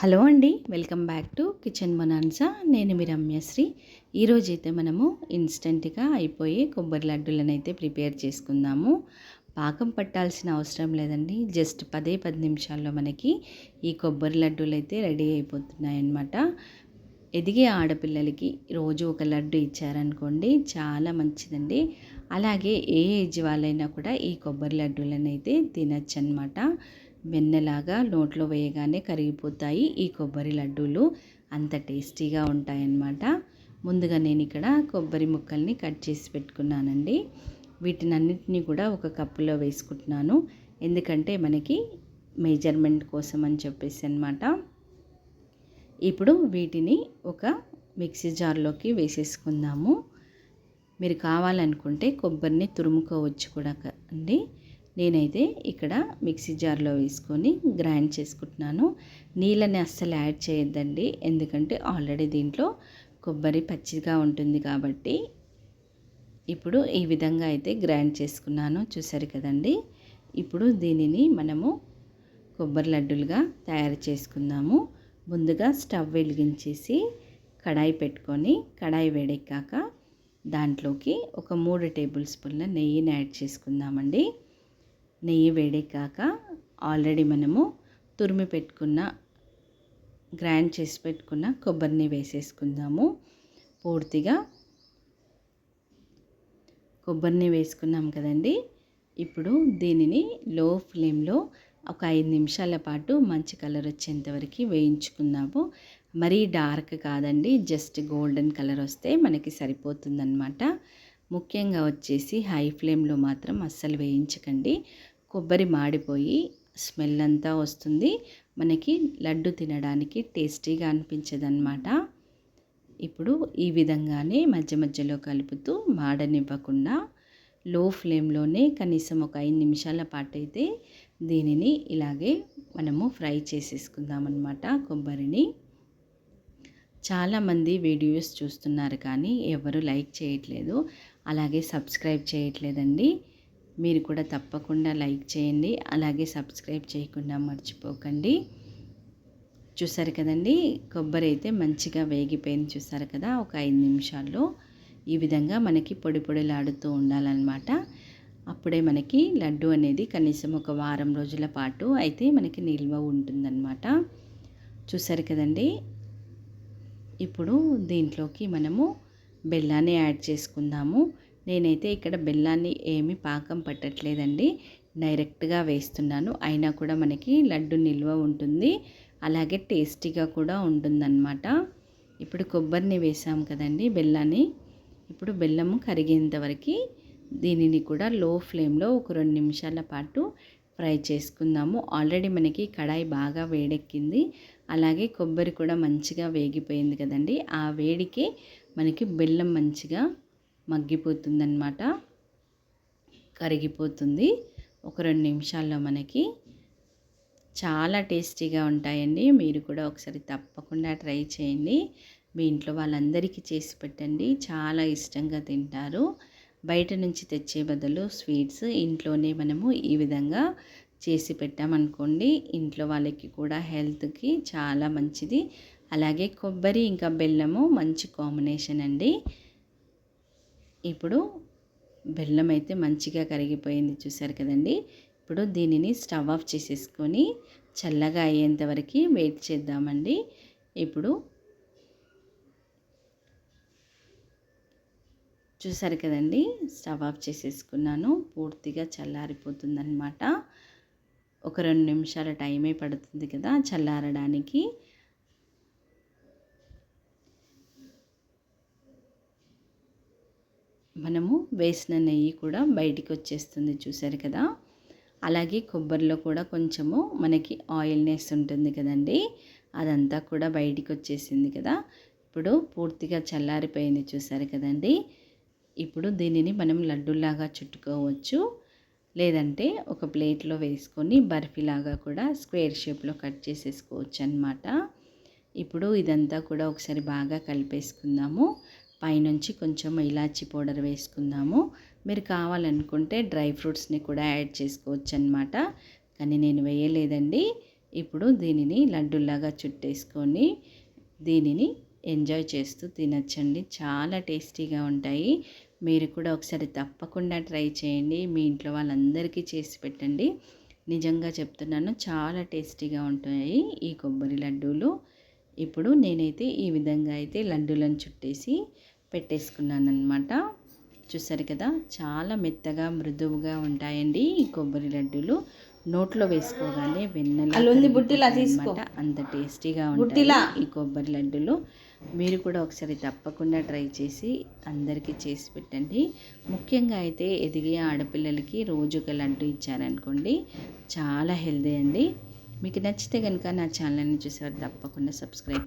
Hello అండి welcome back to kitchen మొనాన్సా నేను మీ రమ్యశ్రీ. ఈరోజు అయితే మనము ఇన్స్టెంట్గా అయిపోయే కొబ్బరి లడ్డూలను అయితే ప్రిపేర్ చేసుకుందాము. పాకం పట్టాల్సిన అవసరం లేదండి. జస్ట్ పదే పది నిమిషాల్లో మనకి ఈ కొబ్బరి లడ్డూలు అయితే రెడీ అయిపోతున్నాయి అన్నమాట ఎదిగే ఆడపిల్లలకి రోజు ఒక లడ్డు ఇచ్చారనుకోండి చాలా మంచిదండి. అలాగే ఏ ఏజ్ వాళ్ళైనా కూడా ఈ కొబ్బరి లడ్డూలను అయితే తినచ్చు అనమాట వెన్నెలాగా నోట్లో వేయగానే కరిగిపోతాయి ఈ కొబ్బరి లడ్డూలు. అంత టేస్టీగా ఉంటాయన్నమాట. ముందుగా నేను ఇక్కడ కొబ్బరి ముక్కల్ని కట్ చేసి పెట్టుకున్నానండి. వీటిని వీటినన్నిటినీ కూడా ఒక కప్పులో వేసుకుంటున్నాను. ఎందుకంటే మనకి మెజర్మెంట్ కోసం అని చెప్పేసి అనమాట ఇప్పుడు వీటిని ఒక మిక్సీ జార్లోకి వేసేసుకుందాము. మీరు కావాలనుకుంటే కొబ్బరిని తురుముకోవచ్చు కూడా అండి. నేనైతే ఇక్కడ మిక్సీ జార్లో వేసుకొని గ్రైండ్ చేసుకుంటున్నాను. నీళ్ళని అస్సలు యాడ్ చేయొద్దండి. ఎందుకంటే ఆల్రెడీ దీంట్లో కొబ్బరి పచ్చిగా ఉంటుంది కాబట్టి ఇప్పుడు ఈ విధంగా అయితే గ్రైండ్ చేసుకున్నాను. చూసారు కదండి? ఇప్పుడు దీనిని మనము కొబ్బరి లడ్డులుగా తయారు చేసుకుందాము. ముందుగా స్టవ్ వెలిగించేసి కడాయి పెట్టుకొని కడాయి వేడెక్కాక దాంట్లోకి ఒక మూడు టేబుల్ స్పూన్ల నెయ్యిని యాడ్ చేసుకుందామండి. నెయ్యి వేడెక్కాక ఆల్రెడీ మనము తురిమి పెట్టుకున్న గ్రైండ్ చేసి పెట్టుకున్న కొబ్బరిని వేసేసుకుందాము. పూర్తిగా కొబ్బరిని వేసుకున్నాం కదండి. ఇప్పుడు దీనిని లో ఫ్లేమ్లో ఒక ఐదు నిమిషాల పాటు మంచి కలర్ వచ్చేంతవరకు వేయించుకుందాము. మరీ డార్క్ కాదండి జస్ట్ గోల్డెన్ కలర్ వస్తే మనకి సరిపోతుందన్నమాట. ముఖ్యంగా వచ్చేసి హై ఫ్లేమ్లో మాత్రం అస్సలు వేయించకండి. కొబ్బరి మాడిపోయి స్మెల్ అంతా వస్తుంది. మనకి లడ్డు తినడానికి టేస్టీగా అనిపించదన్నమాట. ఇప్పుడు ఈ విధంగానే మధ్య మధ్యలో కలుపుతూ మాడనివ్వకుండా లో ఫ్లేమ్లోనే కనీసం ఒక ఐదు నిమిషాల పాటు అయితే దీనిని ఇలాగే మనము ఫ్రై చేసేసుకుందాం అన్నమాట కొబ్బరిని. చాలామంది వీడియోస్ చూస్తున్నారు కానీ ఎవరు లైక్ చేయట్లేదు. అలాగే సబ్స్క్రైబ్ చేయట్లేదండి. మీరు కూడా తప్పకుండా లైక్ చేయండి. అలాగే సబ్స్క్రైబ్ చేయకుండా మర్చిపోకండి. చూసారు కదండి? కొబ్బరి అయితే మంచిగా వేగిపోయింది చూసారు కదా? ఒక ఐదు నిమిషాల్లో. ఈ విధంగా మనకి పొడి పొడిలాడుతూ ఉండాలన్నమాట. అప్పుడే మనకి లడ్డు అనేది కనీసం ఒక వారం రోజుల పాటు అయితే మనకి నిల్వ ఉంటుందన్నమాట. చూసారు కదండి? ఇప్పుడు దీంట్లోకి మనము బెల్లాన్ని యాడ్ చేసుకుందాము. నేనైతే ఇక్కడ బెల్లాన్ని ఏమి పాకం పట్టట్లేదండి. డైరెక్ట్గా వేస్తున్నాను. అయినా కూడా మనకి లడ్డు నిల్వ ఉంటుంది. అలాగే టేస్టీగా కూడా ఉంటుందన్నమాట. ఇప్పుడు కొబ్బరిని వేసాం కదండి బెల్లాన్ని. ఇప్పుడు బెల్లము కరిగేంత వరకు దీనిని కూడా లో ఫ్లేమ్లో ఒక రెండు నిమిషాల పాటు ఫ్రై చేసుకుందాము. ఆల్రెడీ మనకి కడాయి బాగా వేడెక్కింది. అలాగే కొబ్బరి కూడా మంచిగా వేగిపోయింది కదండి. ఆ వేడికి మనకి బెల్లం మంచిగా మగ్గిపోతుందన్నమాట. కరిగిపోతుంది. ఒక రెండు నిమిషాల్లో మనకి చాలా టేస్టీగా ఉంటాయండి. మీరు కూడా ఒకసారి తప్పకుండా ట్రై చేయండి. మీ ఇంట్లో వాళ్ళందరికీ చేసి పెట్టండి. చాలా ఇష్టంగా తింటారు. బయట నుంచి తెచ్చే బదులు స్వీట్స్ ఇంట్లోనే మనము ఈ విధంగా చేసి పెట్టామనుకోండి ఇంట్లో వాళ్ళకి కూడా హెల్త్కి చాలా మంచిది. అలాగే కొబ్బరి ఇంకా బెల్లము మంచి కాంబినేషన్ అండి. ఇప్పుడు బెల్లం అయితే మంచిగా కరిగిపోయింది చూసారు కదండి. ఇప్పుడు దీనిని స్టవ్ ఆఫ్ చేసేసుకొని చల్లగా అయ్యేంత వరకు వెయిట్ చేద్దామండి. ఇప్పుడు చూసారు కదండి? స్టవ్ ఆఫ్ చేసేసుకున్నాను. పూర్తిగా చల్లారిపోతుందనమాట ఒక రెండు నిమిషాల టైమే పడుతుంది కదా చల్లారడానికి. మనము వేసిన నెయ్యి కూడా బయటికి వచ్చేస్తుంది చూసారు కదా? అలాగే కొబ్బరిలో కూడా కొంచెము మనకి ఆయిల్నెస్ ఉంటుంది కదండి. అదంతా కూడా బయటికి వచ్చేసింది కదా? ఇప్పుడు పూర్తిగా చల్లారిపోయింది చూసారు కదండి. ఇప్పుడు దీనిని మనం లడ్డూలాగా చుట్టుకోవచ్చు. లేదంటే ఒక ప్లేట్లో వేసుకొని బర్ఫీలాగా కూడా స్క్వేర్ షేప్లో కట్ చేసేసుకోవచ్చు అనమాట ఇప్పుడు ఇదంతా కూడా ఒకసారి బాగా కలిపేసుకుందాము. పైనుంచి కొంచెం ఇలాచి పౌడర్ వేసుకుందాము. మీరు కావాలనుకుంటే డ్రై ఫ్రూట్స్ని కూడా యాడ్ చేసుకోవచ్చు అనమాట కానీ నేను వేయలేదండి. ఇప్పుడు దీనిని లడ్డూలాగా చుట్టేసుకొని దీనిని ఎంజాయ్ చేస్తూ తినచ్చండి. చాలా టేస్టీగా ఉంటాయి. మీరు కూడా ఒకసారి తప్పకుండా ట్రై చేయండి. మీ ఇంట్లో వాళ్ళందరికీ చేసి పెట్టండి. నిజంగా చెప్తున్నాను చాలా టేస్టీగా ఉంటాయి ఈ కొబ్బరి లడ్డూలు. ఇప్పుడు నేనైతే ఈ విధంగా అయితే లడ్డూలను చుట్టేసి పెట్టేసుకున్నాను అనమాట చూసారు కదా చాలా మెత్తగా మృదువుగా ఉంటాయండి ఈ కొబ్బరి లడ్డూలు. నోట్లో వేసుకోగానే వెన్నెల బుట్టిలా తీసుకో. అంత టేస్టీగా బుట్టిలా. ఈ కొబ్బరి లడ్డూలు మీరు కూడా ఒకసారి తప్పకుండా ట్రై చేసి అందరికీ చేసి పెట్టండి ముఖ్యంగా అయితే ఎదిగే ఆడపిల్లలకి రోజు ఒక లడ్డు ఇచ్చారనుకోండి చాలా హెల్దీ అండి మీకు నచ్చితే కనుక నా ఛానల్ని చూసేవారు తప్పకుండా సబ్స్క్రైబ్